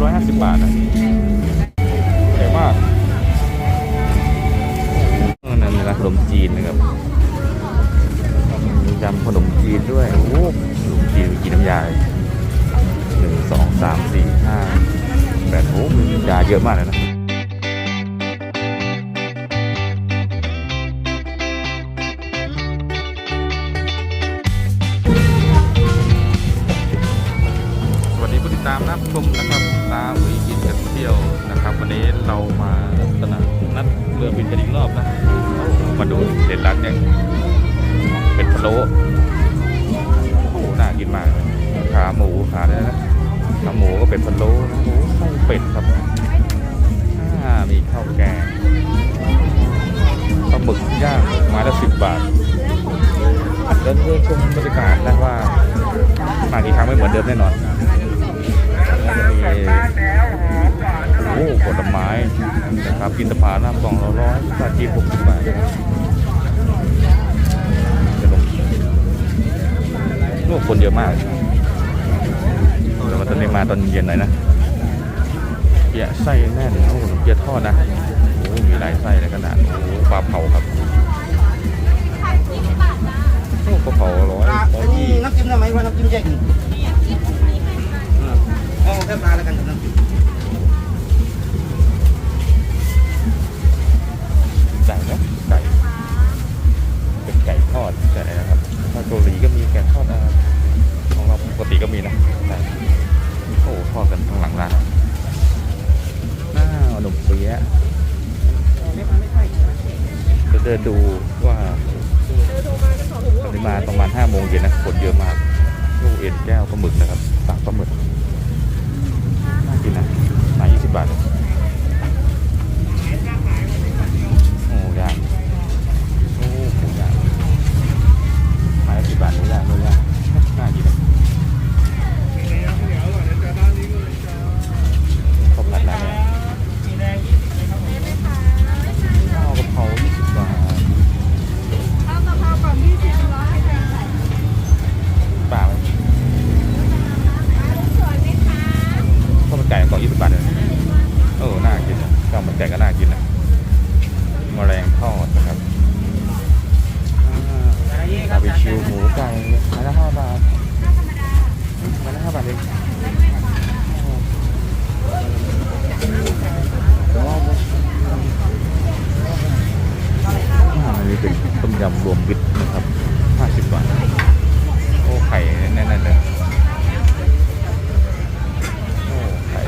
ร้อยห้าสิบบาทนะใหญ่มากนั่นนะขนมจีนนะครับมียำขนมจีนด้วย โอ้โหขนมจีนมีกี่น้ำยาหนึ่งสองสามสี่ห้าแปดโอ้โหมียาเยอะมากเลยนะ วันนี้เรามาตลาดนัดเรือบินกันอีกรอบนะ มาดูเด็ดร้านเนี่ยเป็นพะโล้โอ้น่ากินมาก ขาหมูขาเนี่ยนะขาหมูก็เป็นพะโล้นะโอ้โหไส้เป็ดครับอ่ามีข้าวแกงปลาหมึกย่างไม้ละสิบบาทเดินเพื่อชมบรรยากาศนะว่ามากี่ครั้งไม่เหมือนเดิมแน่นอนมี โอ้โหผลไม้นะครับกินตะพาน้ำกล่องละร้อยปลาจีนหกสิบบาทนะครับขนมโอ้คนเยอะมากแต่ว่าตอนนี้มาตอนเย็นหน่อยนะเกี๊ยะไส้แน่นโอ้โหเกี๊ยะทอดนะโอ้มีหลายไส้เลยขนาดโอ้ปลาเผาครับโอ้ปลาเผาร้อยอันนี้น้ำจิ้มได้ไหมว่าน้ำจิ้มแยกหนึ่เอาแค่ปลาแล้วกันกับน้ำจิ้ม ดินดูว่าตอนนี้มาประมาณ5โมงเย็นนะฝนเยอะมากลูกเอ็นแก้วปลาหมึกนะครับตากปลาหมึกน่ากินนะหมาย20 บาท ยำรวมมิตรนะครับ50บาท โอ้ ไข่แน่นๆเลยโอ้ ไข่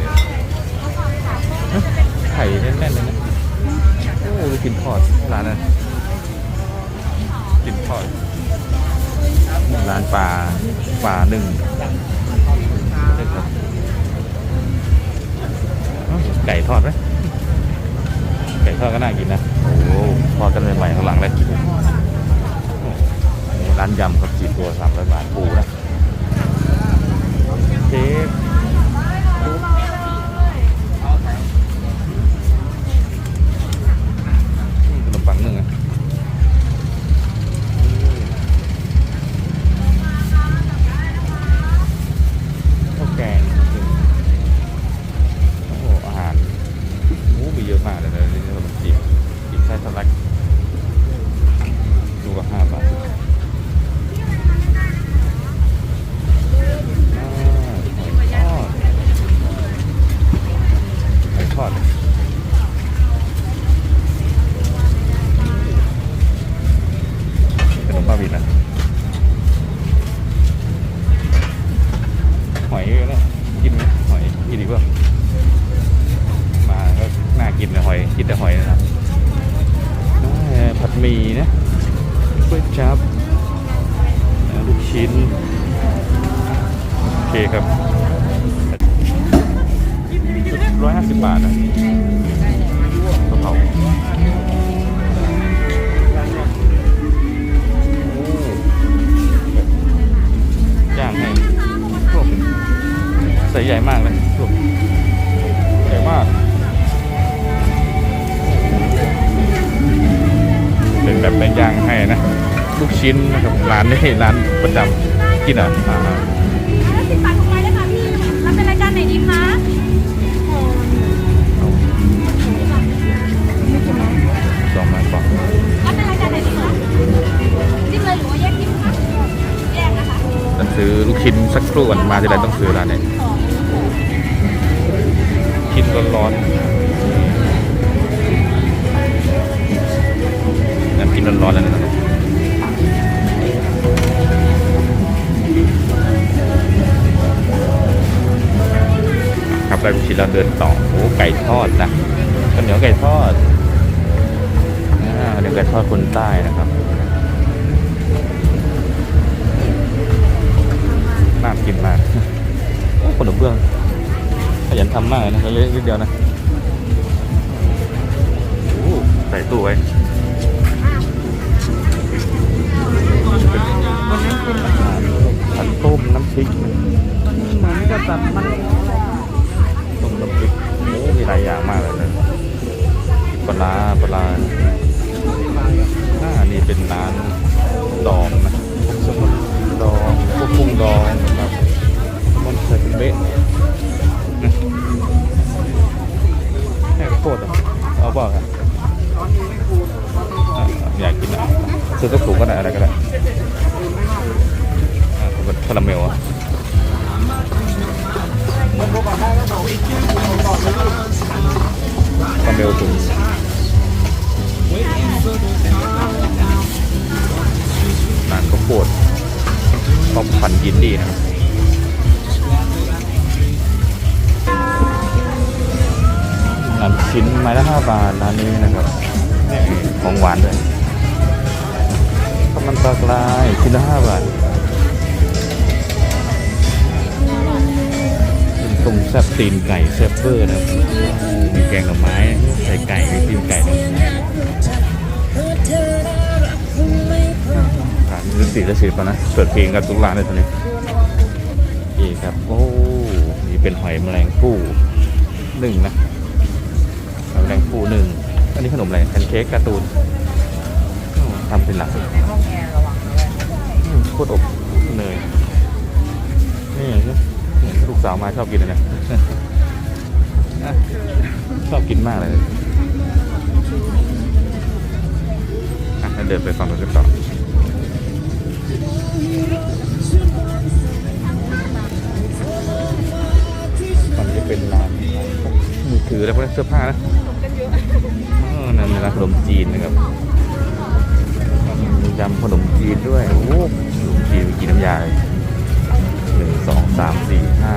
ไข่แน่นๆเลยนะโอ้กินทอดร้านนั้นกินทอดร้านปลาปลาหนึ่งไก่ทอดไหม ทอดก็น่ากินนะ โอ้ทอดกันใหม่ๆข้างหลังเลยร้านยำครับสี่ตัวสามร้อยบาทปูนะเค้ก อยทอดขนมบ้าบินนะหอยแล้วกินไหมหอยกินดีกว่ามาก็น่ากินนะหอยกินแต่หอยนะครับผัดหมี่นะก๋วยจับลูกชิ้น โอเคครับ ร้อยห้าสิบบาทนะกะเพราอ้ย่างให้โอ้ใส่ใหญ่มากเลยโอ้ใหญ่มาก เป็นแบบแป้งย่างให้นะ ลูกชิ้นนะครับร้านนี้ร้านประจำกินอะ ครู่ก่อนมาที่ไรต้องซื้อร้านนี้ชิ้นร้อนๆน้ำกินร้อนๆเลยนะครับครับได้ลูชิ้นแล้วเดินต่อโอ้ไก่ทอดนะข้าวเหนียวไก่ทอดอ่าข้าวเหนียวไก่ทอดคนใต้นะครับ น่ากินมากโอ้ขนมเบื้องขยันทำมากเลยนะเล็กนิดเดียวนะใส่ตู้ไว้เป็นผัดต้มน้ำพริกเหมือนกับแบบมันต้มน้ำพริกโอ้มีหลายอย่างมากเลยนะปลาปลาร้าอ่านี่เป็นร้านดองนะพวกสมุนดองพวกกุ้งดอง ร็วสูงนานก็ปวดต้องพันยินดีนะครับน้ำชิ้นไม้ละห้าบาทร้านนี้นะครับของหวานด้วยข้าวมันปลากรายชิ้นละห้าบาท ต้มแซ่บตีนไก่แซ่บเบอร์นะครับมีแกงหน่อไม้ใส่ไก่มีตีนไก่ด้วยร้านสีละสิบนะเปิดเพลงกันทุกร้านเลยตอนนี้นี่ครับโอ้นี่เป็นหอยแมลงภู่หนึ่งนะหอยแมลงภู่หนึ่งอันนี้ขนมอะไรแพนเค้กการ์ตูนทำเป็นหลักอืมโคตรอบเนยนี่เห็นลูก สาวมาชอบกินเลยนะอะชอบกินมากเลยอะงั้นเดินไปฟังรถกันต่อฝั่งนี้เป็นร้านมือถือแล้วก็เสื้อผ้านะอ๋อนั่นเป็นร้านขนมจีนนะครับมียำขนมจีนด้วย โอ้โหขนมจีนมีกี่น้ำยาเลยหนึ่ง สองสามสี่ห้า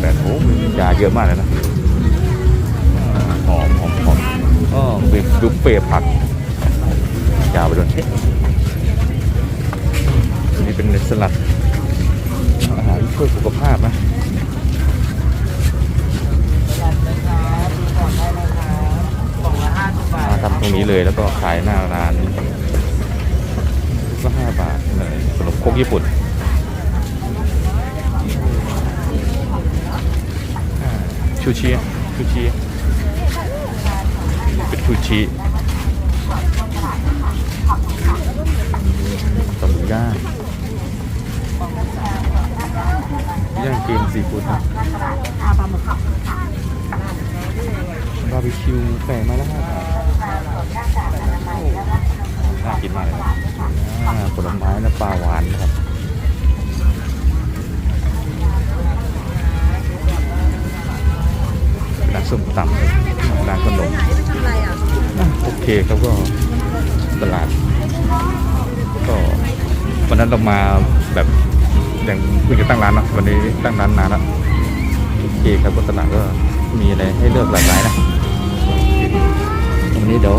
แปดโอ้มียาเยอะมากเลยนะหอมหอมหอมอ๋อเป็นบุฟเฟ่ผักยาวไปด้วยนนี้เป็นสลัดอาหารเพื่อสุขภาพนะมาทำตรงนี้เลยแล้วก็ขายหน้าร้านก็ห้าบาทเลยขนมคกญี่ปุ่นอ่า ชูชีชูชีเป็นฟูชิตำหมูย่างย่างเกมซีฟู้ดนะบาร์บีคิวไก่มาแล้วห้าบน่ากินมากเลยผลไม้และปลาหวานนะครับ ส้มตำร้านขนมอะโอเคครับก็ตลาด ก็วันนั้นเรามาแบบยังเพิ่งจะตั้งร้านเนาะวันนี้ตั้งร้านนานแล้วโอเคครับก็ตลาดก็มีอะไรให้เลือกหลากหลายนะวันนี้เดี๋ยว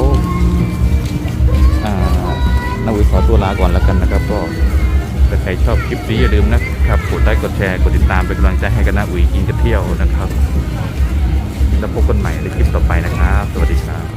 อ่านาวิขอตัวลาก่อนแล้วกันนะครับ ก็ถ้าใครชอบคลิปนี้อย่าลืมนะครับกดไลค์กดแชร์กดติดตามเป็นกำลังใจให้กันนะอุ๋ยกินจะเที่ยวนะครับ แล้วพบกันใหม่ในคลิปต่อไปนะครับ สวัสดีครับ